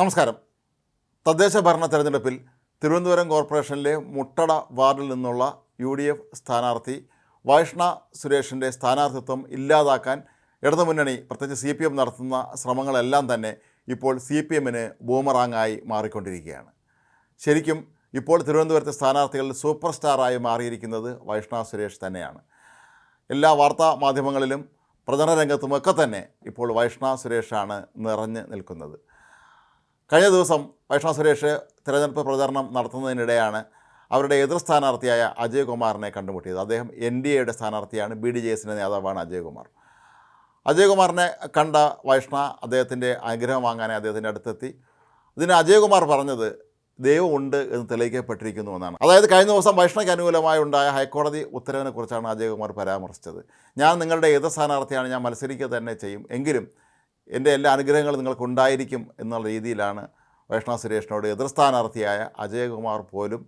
നമസ്കാരം. തദ്ദേശ ഭരണ തെരഞ്ഞെടുപ്പിൽ തിരുവനന്തപുരം കോർപ്പറേഷനിലെ മുട്ടട വാർഡിൽ നിന്നുള്ള യു ഡി എഫ് സ്ഥാനാർത്ഥി വൈഷ്ണ സുരേഷിന്റെ സ്ഥാനാർത്ഥിത്വം ഇല്ലാതാക്കാൻ ഇടതുമുന്നണി പ്രത്യേകിച്ച് സി പി എം നടത്തുന്ന ശ്രമങ്ങളെല്ലാം തന്നെ ഇപ്പോൾ സി പി എമ്മിന് ബൂമറാങ്ങായി മാറിക്കൊണ്ടിരിക്കുകയാണ്. ശരിക്കും ഇപ്പോൾ തിരുവനന്തപുരത്തെ സ്ഥാനാർത്ഥികളിൽ സൂപ്പർ സ്റ്റാറായി മാറിയിരിക്കുന്നത് വൈഷ്ണ സുരേഷ് തന്നെയാണ്. എല്ലാ വാർത്താ മാധ്യമങ്ങളിലും പ്രചരണ രംഗത്തുമൊക്കെ തന്നെ ഇപ്പോൾ വൈഷ്ണ സുരേഷാണ് നിറഞ്ഞ് നിൽക്കുന്നത്. കഴിഞ്ഞ ദിവസം വൈഷ്ണവ സുരേഷ് തിരഞ്ഞെടുപ്പ് പ്രചാരണം നടത്തുന്നതിനിടെയാണ് അവരുടെ എതിർ സ്ഥാനാർത്ഥിയായ അജയ് കുമാറിനെ കണ്ടുമുട്ടിയത്. അദ്ദേഹം എൻ ഡി എയുടെ സ്ഥാനാർത്ഥിയാണ് ബി ഡി ജെ എസിന്റെ നേതാവാണ് അജയ് കുമാർ. അജയ് കുമാറിനെ കണ്ട വൈഷ്ണ അദ്ദേഹത്തിന്റെ ആഗ്രഹം വാങ്ങാനായി അദ്ദേഹത്തിന്റെ അടുത്തെത്തി. ഇതിന് അജയ് കുമാർ പറഞ്ഞത് ദൈവം ഉണ്ട് എന്ന് തെളിയിക്കപ്പെട്ടിരിക്കുന്നു എന്നാണ്. അതായത് കഴിഞ്ഞ ദിവസം വൈഷ്ണയ്ക്ക് അനുകൂലമായി ഉണ്ടായ ഹൈക്കോടതി ഉത്തരവിനെ കുറിച്ചാണ് അജയ് കുമാർ പരാമർശിച്ചത്. ഞാൻ നിങ്ങളുടെ എതിർ സ്ഥാനാർത്ഥിയാണ് ഞാൻ മത്സരിക്കുക തന്നെ ചെയ്യും. എങ്കിലും എന്റെ എല്ലാ അനുഗ്രഹങ്ങളും നിങ്ങൾക്കുണ്ടായിരിക്കും എന്നുള്ള രീതിയിലാണ് വൈഷ്ണവ സുരേഷിനോട് എതിർസ്ഥാനാർത്ഥിയായ അജയകുമാർ പോലും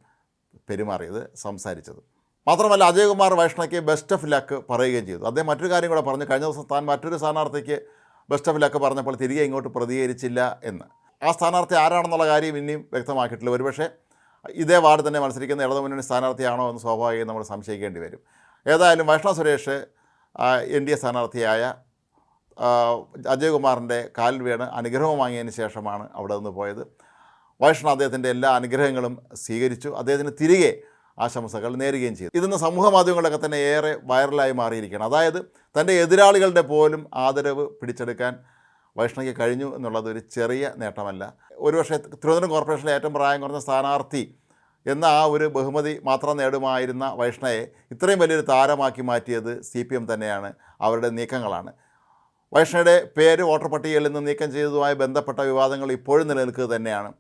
പെരുമാറിയത് സംസാരിച്ചത്. മാത്രമല്ല അജയകുമാർ വൈഷ്ണയ്ക്ക് ബെസ്റ്റ് ഓഫ് ലക്ക് പറയുകയും ചെയ്തു. അദ്ദേഹം മറ്റൊരു കാര്യം കൂടെ പറഞ്ഞു. കഴിഞ്ഞ ദിവസം താൻ മറ്റൊരു സ്ഥാനാർത്ഥിക്ക് ബെസ്റ്റ് ഓഫ് ലക്ക് പറഞ്ഞപ്പോൾ തിരികെ ഇങ്ങോട്ട് പ്രതികരിച്ചില്ല എന്ന്. ആ സ്ഥാനാർത്ഥി ആരാണെന്നുള്ള കാര്യം ഇനിയും വ്യക്തമാക്കിയിട്ടില്ല. ഒരുപക്ഷെ ഇതേ വാർഡ് തന്നെ മത്സരിക്കുന്ന ഇടതുമുന്നണി സ്ഥാനാർത്ഥിയാണോ എന്ന് സ്വാഭാവികം നമ്മൾ സംശയിക്കേണ്ടി വരും. ഏതായാലും Vaishnava Suresh N D A സ്ഥാനാർത്ഥിയായ അജയകുമാറിന്റെ കാലിൽ വീണ് അനുഗ്രഹം വാങ്ങിയതിന് ശേഷമാണ് അവിടെ നിന്ന് പോയത്. വൈഷ്ണവ് അദ്ദേഹത്തിന്റെ എല്ലാ അനുഗ്രഹങ്ങളും സ്വീകരിച്ചു. അദ്ദേഹത്തിന് തിരികെ ആശംസകൾ നേരുകയും ചെയ്തു. ഇതിന്ന് സമൂഹ മാധ്യമങ്ങളൊക്കെ തന്നെ ഏറെ വൈറലായി മാറിയിരിക്കുകയാണ്. അതായത് തന്റെ എതിരാളികളുടെ പോലും ആദരവ് പിടിച്ചെടുക്കാൻ വൈഷ്ണവിക്ക് കഴിഞ്ഞു എന്നുള്ളത് ഒരു ചെറിയ നേട്ടമല്ല. ഒരുപക്ഷെ തിരുവനന്തപുരം കോർപ്പറേഷനിലെ ഏറ്റവും പ്രായം കുറഞ്ഞ സ്ഥാനാർത്ഥി എന്ന ആ ഒരു ബഹുമതി മാത്രം നേടുമായിരുന്ന വൈഷ്ണയെ ഇത്രയും വലിയൊരു താരമാക്കി മാറ്റിയത് സി തന്നെയാണ്. അവരുടെ നീക്കങ്ങളാണ്. വൈഷ്ണയുടെ പേര് വോട്ടർ പട്ടികയിൽ നിന്ന് നീക്കം ചെയ്തതുമായി ബന്ധപ്പെട്ട വിവാദങ്ങൾ ഇപ്പോഴും നിലനിൽക്കുക തന്നെയാണ്.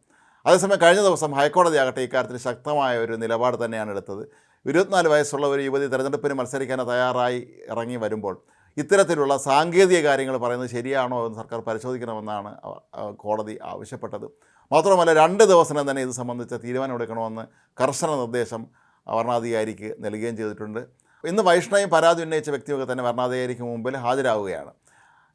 അതേസമയം കഴിഞ്ഞ ദിവസം ഹൈക്കോടതി ആകട്ടെ ഇക്കാര്യത്തിൽ ശക്തമായ ഒരു നിലപാട് തന്നെയാണ് എടുത്തത്. ഇരുപത്തിനാല് വയസ്സുള്ള ഒരു യുവതി തിരഞ്ഞെടുപ്പിന് മത്സരിക്കാൻ തയ്യാറായി ഇറങ്ങി വരുമ്പോൾ ഇത്തരത്തിലുള്ള സാങ്കേതിക കാര്യങ്ങൾ പറയുന്നത് ശരിയാണോ എന്ന് സർക്കാർ പരിശോധിക്കണമെന്നാണ് കോടതി ആവശ്യപ്പെട്ടത്. മാത്രമല്ല രണ്ട് ദിവസം തന്നെ ഇത് സംബന്ധിച്ച തീരുമാനമെടുക്കണമെന്ന് കർശന നിർദ്ദേശം വരണാധികാരിക്ക് നൽകുകയും ചെയ്തിട്ടുണ്ട്. ഇന്ന് വൈഷ്ണവയും പരാതി ഉന്നയിച്ച വ്യക്തിയൊക്കെ തന്നെ വരണാധികാരിക്ക് മുമ്പിൽ ഹാജരാവുകയാണ്.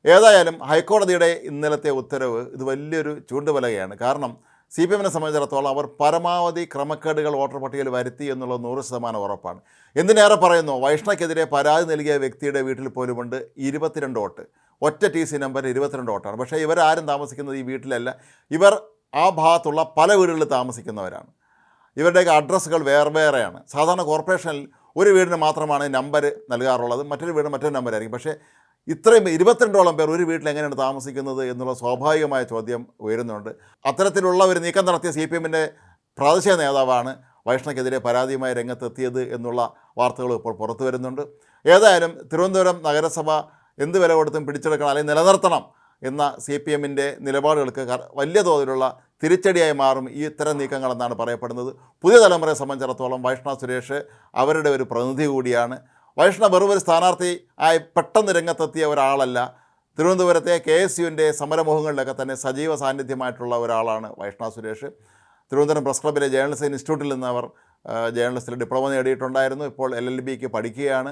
ഏതായാലും ഹൈക്കോടതിയുടെ ഇന്നലത്തെ ഉത്തരവ് ഇത് വലിയൊരു ചൂണ്ടുപലകയാണ് കാരണം സി പി എമ്മിനെ സംബന്ധിച്ചിടത്തോളം അവർ പരമാവധി ക്രമക്കേടുകൾ വോട്ടർ പട്ടികയിൽ വരുത്തി എന്നുള്ളത് നൂറ് ശതമാനം ഉറപ്പാണ്. എന്തിനേറെ പറയുന്നു? വൈഷ്ണയ്ക്കെതിരെ പരാതി നൽകിയ വ്യക്തിയുടെ വീട്ടിൽ പോലുമുണ്ട് ഇരുപത്തിരണ്ട് വോട്ട്. ഒറ്റ ടി സി നമ്പർ ഇരുപത്തിരണ്ട് വോട്ടാണ്. പക്ഷേ ഇവരാരും താമസിക്കുന്നത് ഈ വീട്ടിലല്ല. ഇവർ ആ ഭാഗത്തുള്ള പല വീടുകളിൽ താമസിക്കുന്നവരാണ്. ഇവരുടെയൊക്കെ അഡ്രസ്സുകൾ വേറെ വേറെയാണ്. സാധാരണ കോർപ്പറേഷനിൽ ഒരു വീടിന് മാത്രമാണ് നമ്പർ നൽകാറുള്ളത്. മറ്റൊരു വീടിന് മറ്റൊരു നമ്പറായിരിക്കും. പക്ഷേ ഇത്രയും ഇരുപത്തിരണ്ടോളം പേർ ഒരു വീട്ടിൽ എങ്ങനെയാണ് താമസിക്കുന്നത് എന്നുള്ള സ്വാഭാവികമായ ചോദ്യം ഉയരുന്നുണ്ട്. അത്തരത്തിലുള്ള ഒരു നീക്കം നടത്തിയ സി പി എമ്മിന്റെ പ്രാദേശിക നേതാവാണ് വൈഷ്ണയ്ക്കെതിരെ പരാതിയുമായി രംഗത്തെത്തിയത് എന്നുള്ള വാർത്തകൾ ഇപ്പോൾ പുറത്തു വരുന്നുണ്ട്. ഏതായാലും തിരുവനന്തപുരം നഗരസഭ എന്ത് വില കൊടുത്തും പിടിച്ചെടുക്കണം അല്ലെങ്കിൽ നിലനിർത്തണം എന്ന സി പി എമ്മിന്റെ നിലപാടുകൾക്ക് വലിയ തോതിലുള്ള തിരിച്ചടിയായി മാറും ഈ ഇത്തരം നീക്കങ്ങളെന്നാണ് പറയപ്പെടുന്നത്. പുതിയ തലമുറയെ സംബന്ധിച്ചിടത്തോളം വൈഷ്ണവ് സുരേഷ് അവരുടെ ഒരു പ്രതിനിധി കൂടിയാണ്. വൈഷ്ണവ് വെറും ഒരു സ്ഥാനാർത്ഥി ആയി പെട്ടെന്ന് രംഗത്തെത്തിയ ഒരാളല്ല. തിരുവനന്തപുരത്തെ കെ എസ് യുവിന്റെ സമരമുഖങ്ങളിലൊക്കെ തന്നെ സജീവ സാന്നിധ്യമായിട്ടുള്ള ഒരാളാണ് വൈഷ്ണവ് സുരേഷ്. തിരുവനന്തപുരം പ്രസ് ക്ലബ്ബിലെ ജേർണലിസ്റ്റ് ഇൻസ്റ്റിറ്റ്യൂട്ടിൽ നിന്ന് അവർ ജേർണലിസ്റ്റിൽ ഡിപ്ലോമ നേടിയിട്ടുണ്ടായിരുന്നു. ഇപ്പോൾ എൽ എൽ ബിക്ക് പഠിക്കുകയാണ്.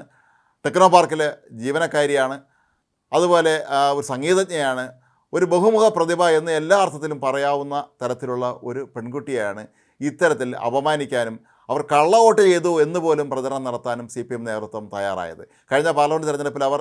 ടെക്നോ പാർക്കിൽ ജീവനക്കാരിയാണ്. അതുപോലെ ഒരു സംഗീതജ്ഞയാണ്. ഒരു ബഹുമുഖ പ്രതിഭ എന്ന് എല്ലാ അർത്ഥത്തിലും പറയാവുന്ന തരത്തിലുള്ള ഒരു പെൺകുട്ടിയാണ്. ഇത്തരത്തിൽ അപമാനിക്കാനും അവർ കള്ള വോട്ട് ചെയ്തു എന്ന് പോലും പ്രചരണം നടത്താനും സി പി എം നേതൃത്വം തയ്യാറായത്. കഴിഞ്ഞ പാർലമെന്റ് തെരഞ്ഞെടുപ്പിൽ അവർ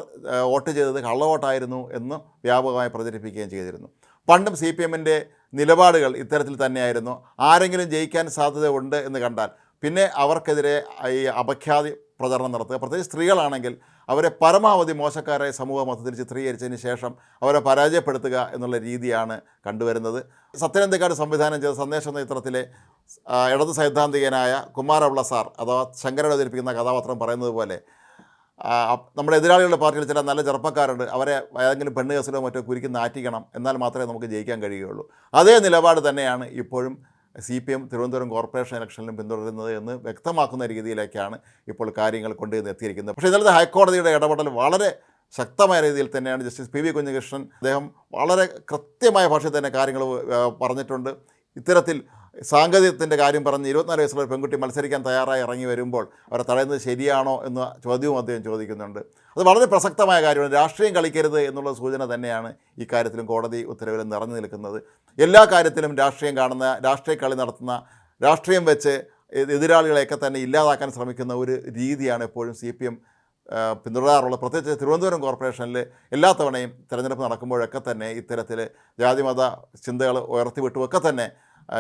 വോട്ട് ചെയ്തത് കള്ളവോട്ടായിരുന്നു എന്ന് വ്യാപകമായി പ്രചരിപ്പിക്കുകയും ചെയ്തിരുന്നു. പണ്ടും സി പി എമ്മിന്റെ നിലപാടുകൾ ഇത്തരത്തിൽ തന്നെയായിരുന്നു. ആരെങ്കിലും ജയിക്കാൻ സാധ്യതയുണ്ട് എന്ന് കണ്ടാൽ പിന്നെ അവർക്കെതിരെ ഈ അപഖ്യാതി പ്രചരണം നടത്തുക. പ്രത്യേകിച്ച് സ്ത്രീകളാണെങ്കിൽ അവരെ പരമാവധി മോശക്കാരെ സമൂഹ മൊത്തത്തിൽ ചിത്രീകരിച്ചതിന് ശേഷം അവരെ പരാജയപ്പെടുത്തുക എന്നുള്ള രീതിയാണ് കണ്ടുവരുന്നത്. സത്യനന്ദക്കാട് സംവിധാനം ചെയ്ത സന്ദേശ നേത്രത്തിലെ ഇടത് സൈദ്ധാന്തികനായ കുമാരപിള്ള സാർ അഥവാ ശങ്കരൻ അവതരിപ്പിക്കുന്ന കഥാപാത്രം പറയുന്നത് പോലെ നമ്മുടെ എതിരാളികളുടെ പാർട്ടിയിൽ ചില നല്ല ചെറുപ്പക്കാരുണ്ട്. അവരെ ഏതെങ്കിലും പെണ്ണ് കേസിലോ മറ്റോ കുരുക്കി നാറ്റിക്കണം. എന്നാൽ മാത്രമേ നമുക്ക് ജയിക്കാൻ കഴിയുകയുള്ളൂ. അതേ നിലപാട് തന്നെയാണ് ഇപ്പോഴും C P M Thiruvananthapuram corporation ഇലക്ഷനിലും പിന്തുടരുന്നത് എന്ന് വ്യക്തമാക്കുന്ന രീതിയിലേക്കാണ് ഇപ്പോൾ കാര്യങ്ങൾ കൊണ്ടുവന്ന് എത്തിയിരിക്കുന്നത്. പക്ഷേ ഇന്നലത്തെ ഹൈക്കോടതിയുടെ ഇടപെടൽ വളരെ ശക്തമായ രീതിയിൽ തന്നെയാണ് ജസ്റ്റിസ് പി വി കുഞ്ഞകൃഷ്ണൻ അദ്ദേഹം വളരെ കൃത്യമായ ഭാഷയിൽ തന്നെ കാര്യങ്ങൾ പറഞ്ഞിട്ടുണ്ട്. ഇത്തരത്തിൽ സാങ്കേതികത്തിന്റെ കാര്യം പറഞ്ഞ് ഇരുപത്തിനാല് വയസ്സുള്ള ഒരു പെൺകുട്ടി മത്സരിക്കാൻ തയ്യാറായി ഇറങ്ങി വരുമ്പോൾ അവരെ തടയുന്നത് ശരിയാണോ എന്ന ചോദ്യവും അദ്ദേഹം ചോദിക്കുന്നുണ്ട്. അത് വളരെ പ്രസക്തമായ കാര്യമാണ്. രാഷ്ട്രീയം കളിക്കരുത് എന്നുള്ള സൂചന തന്നെയാണ് ഈ കാര്യത്തിലും കോടതി ഉത്തരവിൽ നിറഞ്ഞു നിൽക്കുന്നത്. എല്ലാ കാര്യത്തിലും രാഷ്ട്രീയം കാണുന്ന രാഷ്ട്രീയ കളി നടത്തുന്ന രാഷ്ട്രീയം വെച്ച് എതിരാളികളെയൊക്കെ തന്നെ ഇല്ലാതാക്കാൻ ശ്രമിക്കുന്ന ഒരു രീതിയാണ് എപ്പോഴും സി പി എം പിന്തുടരാറുള്ളത്. പ്രത്യേകിച്ച് തിരുവനന്തപുരം കോർപ്പറേഷനിൽ എല്ലാ തവണയും തിരഞ്ഞെടുപ്പ് നടക്കുമ്പോഴൊക്കെ തന്നെ ഇത്തരത്തിൽ ജാതിമത ചിന്തകൾ ഉയർത്തിവിട്ടുമൊക്കെ തന്നെ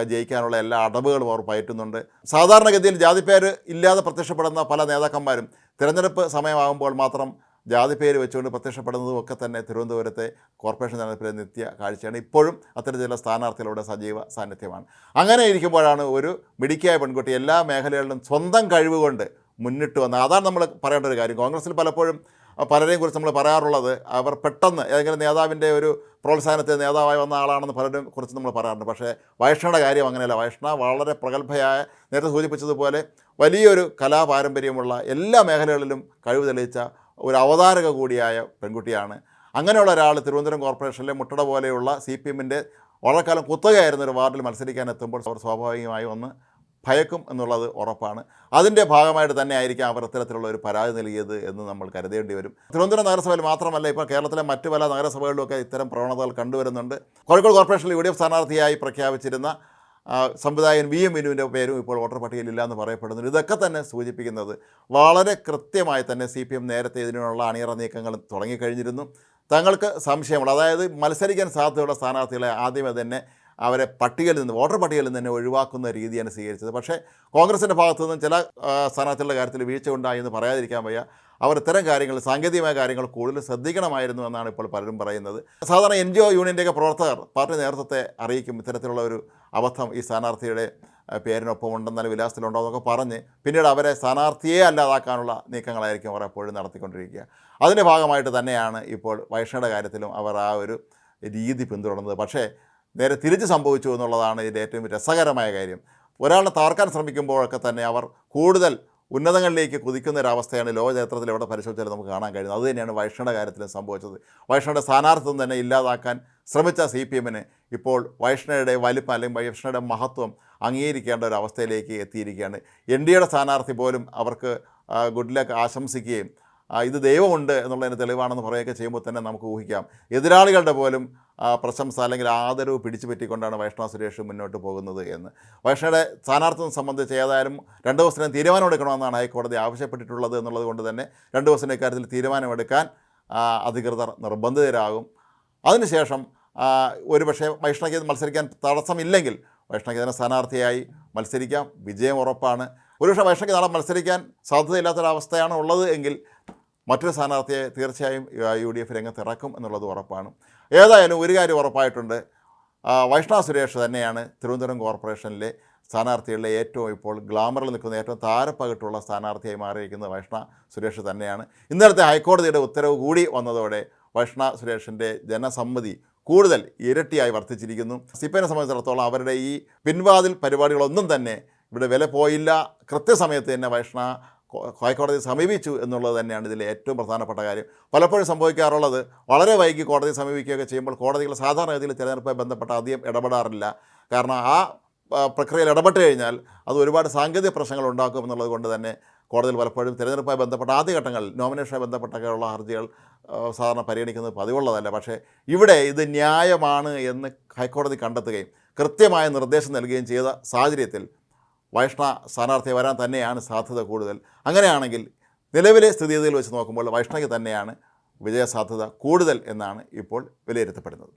ജയിക്കാനുള്ള എല്ലാ അടവുകളും അവർ പയറ്റുന്നുണ്ട്. സാധാരണഗതിയിൽ ജാതിപ്പേര് ഇല്ലാതെ പ്രത്യക്ഷപ്പെടുന്ന പല നേതാക്കന്മാരും തിരഞ്ഞെടുപ്പ് സമയമാകുമ്പോൾ മാത്രം ജാതിപ്പേര് വെച്ചുകൊണ്ട് പ്രത്യക്ഷപ്പെടുന്നതും ഒക്കെ തന്നെ തിരുവനന്തപുരത്തെ കോർപ്പറേഷൻ തെരഞ്ഞെടുപ്പിലെ നിത്യ കാഴ്ചയാണ്. ഇപ്പോഴും അത്തരത്തിലുള്ള സ്ഥാനാർത്ഥികളുടെ സജീവ സാന്നിധ്യമാണ്. അങ്ങനെ ഇരിക്കുമ്പോഴാണ് ഒരു മിടുക്കിയായ പെൺകുട്ടി എല്ലാ മേഖലകളിലും സ്വന്തം കഴിവുകൊണ്ട് മുന്നിട്ട് വന്നത്. അതാണ് നമ്മൾ പറയേണ്ട ഒരു കാര്യം. കോൺഗ്രസ്സിൽ പലപ്പോഴും പലരെയും കുറിച്ച് നമ്മൾ പറയാറുള്ളത് അവർ പെട്ടെന്ന് ഏതെങ്കിലും നേതാവിന്റെ ഒരു പ്രോത്സാഹനത്തെ നേതാവായി വന്ന ആളാണെന്ന് പലരും കുറിച്ച് നമ്മൾ പറയാറുണ്ട്. പക്ഷേ വൈഷ്ണയുടെ കാര്യം അങ്ങനെയല്ല. വൈഷ്ണ വളരെ പ്രഗത്ഭയായ നേരത്തെ സൂചിപ്പിച്ചതുപോലെ വലിയൊരു കലാപാരമ്പര്യമുള്ള എല്ലാ മേഖലകളിലും കഴിവ് തെളിയിച്ച ഒരു അവതാരക കൂടിയായ പെൺകുട്ടിയാണ്. അങ്ങനെയുള്ള ഒരാൾ തിരുവനന്തപുരം കോർപ്പറേഷനിലെ മുട്ടട പോലെയുള്ള സി പി എമ്മിന്റെ വളരെക്കാലം കുത്തകയായിരുന്ന ഒരു വാർഡിൽ മത്സരിക്കാൻ എത്തുമ്പോൾ അവർ സ്വാഭാവികമായി ഒന്ന് ഭയക്കും എന്നുള്ളത് ഉറപ്പാണ്. അതിന്റെ ഭാഗമായിട്ട് തന്നെ ആയിരിക്കും അവർ ഇത്തരത്തിലുള്ള ഒരു പരാതി നൽകിയത് എന്ന് നമ്മൾ കരുതേണ്ടി വരും. തിരുവനന്തപുരം നഗരസഭയിൽ മാത്രമല്ല ഇപ്പോൾ കേരളത്തിലെ മറ്റ് പല നഗരസഭകളിലൊക്കെ ഇത്തരം പ്രവണതകൾ കണ്ടുവരുന്നുണ്ട്. കോഴിക്കോട് കോർപ്പറേഷനിൽ യു ഡി എഫ് സ്ഥാനാർത്ഥിയായി പ്രഖ്യാപിച്ചിരുന്ന സംവിധായകൻ വി എം വിനുവിന്റെ പേരും ഇപ്പോൾ വോട്ടർ പട്ടികയിലില്ല എന്ന് പറയപ്പെടുന്നു ഇതൊക്കെ തന്നെ സൂചിപ്പിക്കുന്നത് വളരെ കൃത്യമായി തന്നെ സി പി എം നേരത്തെ ഇതിനുള്ള അണിയറ നീക്കങ്ങൾ തുടങ്ങിക്കഴിഞ്ഞിരുന്നു. തങ്ങൾക്ക് സംശയമുള്ള അതായത് മത്സരിക്കാൻ സാധ്യതയുള്ള സ്ഥാനാർത്ഥികളെ ആദ്യമേ തന്നെ അവരെ പട്ടികയിൽ നിന്ന് വോട്ടർ പട്ടികയിൽ നിന്ന് തന്നെ ഒഴിവാക്കുന്ന രീതിയാണ് സ്വീകരിച്ചത്. പക്ഷേ കോൺഗ്രസിന്റെ ഭാഗത്തു നിന്നും ചില സ്ഥാനാർത്ഥികളുടെ കാര്യത്തിൽ വീഴ്ച ഉണ്ടായി എന്ന് പറയാതിരിക്കാൻ വയ്യ. അവർ ഇത്തരം കാര്യങ്ങൾ സാങ്കേതികമായ കാര്യങ്ങൾ കൂടുതൽ ശ്രദ്ധിക്കണമായിരുന്നു എന്നാണ് ഇപ്പോൾ പലരും പറയുന്നത്. സാധാരണ എൻ ജി ഒ യൂണിയന്റെയൊക്കെ പ്രവർത്തകർ പാർട്ടി നേതൃത്വത്തെ അറിയിക്കും ഇത്തരത്തിലുള്ള ഒരു അബദ്ധം ഈ സ്ഥാനാർത്ഥിയുടെ പേരിനൊപ്പം പേരിനൊപ്പം ഉണ്ടെന്നാൽ വിലാസത്തിലുണ്ടോ എന്നൊക്കെ പറഞ്ഞ് പിന്നീട് അവരെ സ്ഥാനാർത്ഥിയെ അല്ലാതാക്കാനുള്ള നീക്കങ്ങളായിരിക്കും അവർ എപ്പോഴും നടത്തിക്കൊണ്ടിരിക്കുക. അതിന്റെ ഭാഗമായിട്ട് തന്നെയാണ് ഇപ്പോൾ വൈഷ്ണയുടെ കാര്യത്തിലും അവർ ആ ഒരു രീതി പിന്തുടർന്നത്. പക്ഷേ നേരെ തിരിച്ച് സംഭവിച്ചു എന്നുള്ളതാണ് ഇതിന്റെ ഏറ്റവും രസകരമായ കാര്യം. ഒരാളെ താർക്കാൻ ശ്രമിക്കുമ്പോഴൊക്കെ തന്നെ അവർ കൂടുതൽ ഉന്നതങ്ങളിലേക്ക് കുതിക്കുന്ന ഒരവസ്ഥയാണ് ലോകചരിത്രത്തിൽ എവിടെ പരിശോധിച്ചാലും നമുക്ക് കാണാൻ കഴിയുന്നത്. അതുതന്നെയാണ് വൈഷ്ണയുടെ കാര്യത്തിലും സംഭവിച്ചത്. വൈഷ്ണയുടെ സ്ഥാനാർത്ഥിത്വം തന്നെ ഇല്ലാതാക്കാൻ ശ്രമിച്ച സി പി എമ്മിന് ഇപ്പോൾ വൈഷ്ണയുടെ വലിപ്പം അല്ലെങ്കിൽ വൈഷ്ണയുടെ മഹത്വം അംഗീകരിക്കേണ്ട ഒരു അവസ്ഥയിലേക്ക് എത്തിയിരിക്കുകയാണ്. എൻ ഡി എയുടെ സ്ഥാനാർത്ഥി പോലും അവർക്ക് ഗുഡ് ലക്ക് ആശംസിക്കുകയും ഇത് ദൈവമുണ്ട് എന്നുള്ളതിന് തെളിവാണെന്ന് പറയുകയൊക്കെ ചെയ്യുമ്പോൾ തന്നെ നമുക്ക് ഊഹിക്കാം. എതിരാളികളുടെ പോലും പ്രശംസ അല്ലെങ്കിൽ ആദരവ് പിടിച്ചു പറ്റിക്കൊണ്ടാണ് വൈഷ്ണവ സുരേഷ് മുന്നോട്ട് പോകുന്നത് എന്ന്. വൈഷ്ണവയുടെ സ്ഥാനാർത്ഥിത്വം സംബന്ധിച്ച് ഏതായാലും രണ്ട് ദിവസത്തിനും തീരുമാനം എടുക്കണമെന്നാണ് ഹൈക്കോടതി ആവശ്യപ്പെട്ടിട്ടുള്ളത് എന്നുള്ളത് കൊണ്ട് തന്നെ രണ്ട് ദിവസത്തിന്റെ കാര്യത്തിൽ തീരുമാനമെടുക്കാൻ അധികൃതർ നിർബന്ധിതരാകും. അതിനുശേഷം ഒരുപക്ഷെ വൈഷ്ണവയ്ക്ക് മത്സരിക്കാൻ തടസ്സമില്ലെങ്കിൽ വൈഷ്ണവയ്ക്ക് സ്ഥാനാർത്ഥിയായി മത്സരിക്കാം. വിജയം ഉറപ്പാണ്. ഒരുപക്ഷെ വൈഷ്ണവയ്ക്ക് നാളെ മത്സരിക്കാൻ സാധ്യതയില്ലാത്തൊരവസ്ഥയാണ് ഉള്ളത് എങ്കിൽ മറ്റൊരു സ്ഥാനാർത്ഥിയെ തീർച്ചയായും യു ഡി എഫ് രംഗത്ത് ഇറക്കും എന്നുള്ളത് ഉറപ്പാണ്. ഏതായാലും ഒരു കാര്യം ഉറപ്പായിട്ടുണ്ട്. വൈഷ്ണവ സുരേഷ് തന്നെയാണ് തിരുവനന്തപുരം കോർപ്പറേഷനിലെ സ്ഥാനാർത്ഥികളിലെ ഏറ്റവും ഇപ്പോൾ ഗ്ലാമറിൽ നിൽക്കുന്ന ഏറ്റവും താരപ്പകിട്ടുള്ള സ്ഥാനാർത്ഥിയായി മാറിയിരിക്കുന്നത് വൈഷ്ണവ സുരേഷ് തന്നെയാണ്. ഇന്നലത്തെ ഹൈക്കോടതിയുടെ ഉത്തരവ് കൂടി വന്നതോടെ വൈഷ്ണ സുരേഷിന്റെ ജനസമ്മതി കൂടുതൽ ഇരട്ടിയായി വർദ്ധിച്ചിരിക്കുന്നു. സി പി എന്നെ സംബന്ധിച്ചിടത്തോളം അവരുടെ ഈ പിൻവാതിൽ പരിപാടികളൊന്നും തന്നെ ഇവിടെ വില പോയില്ല. കൃത്യസമയത്ത് തന്നെ വൈഷ്ണവ കോ- ഹൈക്കോടതി സമീപിച്ചു എന്നുള്ളത് തന്നെയാണ് ഇതിലെ ഏറ്റവും പ്രധാനപ്പെട്ട കാര്യം. പലപ്പോഴും സംഭവിക്കാറുള്ളത് വളരെ വൈകി കോടതി സമീപിക്കുകയൊക്കെ ചെയ്യുമ്പോൾ കോടതികൾ സാധാരണഗതിയിൽ തിരഞ്ഞെടുപ്പുമായി ബന്ധപ്പെട്ട അധികം ഇടപെടാറില്ല. കാരണം ആ പ്രക്രിയയിൽ ഇടപെട്ട് കഴിഞ്ഞാൽ അത് ഒരുപാട് സാങ്കേതിക പ്രശ്നങ്ങൾ ഉണ്ടാക്കും എന്നുള്ളത് കൊണ്ട് തന്നെ കോടതിയിൽ പലപ്പോഴും തിരഞ്ഞെടുപ്പുമായി ബന്ധപ്പെട്ട ആദ്യഘട്ടങ്ങളിൽ നോമിനേഷനുമായി ബന്ധപ്പെട്ടൊക്കെയുള്ള ഹർജികൾ സാധാരണ പരിഗണിക്കുന്നത് പതിവുള്ളതല്ല. പക്ഷേ ഇവിടെ ഇത് ന്യായമാണ് എന്ന് ഹൈക്കോടതി കണ്ടെത്തുകയും കൃത്യമായ നിർദ്ദേശം നൽകുകയും ചെയ്ത സാഹചര്യത്തിൽ വൈഷ്ണ സ്ഥാനാർത്ഥി വരാൻ തന്നെയാണ് സാധ്യത കൂടുതൽ. അങ്ങനെയാണെങ്കിൽ നിലവിലെ സ്ഥിതിഗതിയിൽ വെച്ച് നോക്കുമ്പോൾ വൈഷ്ണയ്ക്ക് തന്നെയാണ് വിജയസാധ്യത കൂടുതൽ എന്നാണ് ഇപ്പോൾ വിലയിരുത്തപ്പെടുന്നത്.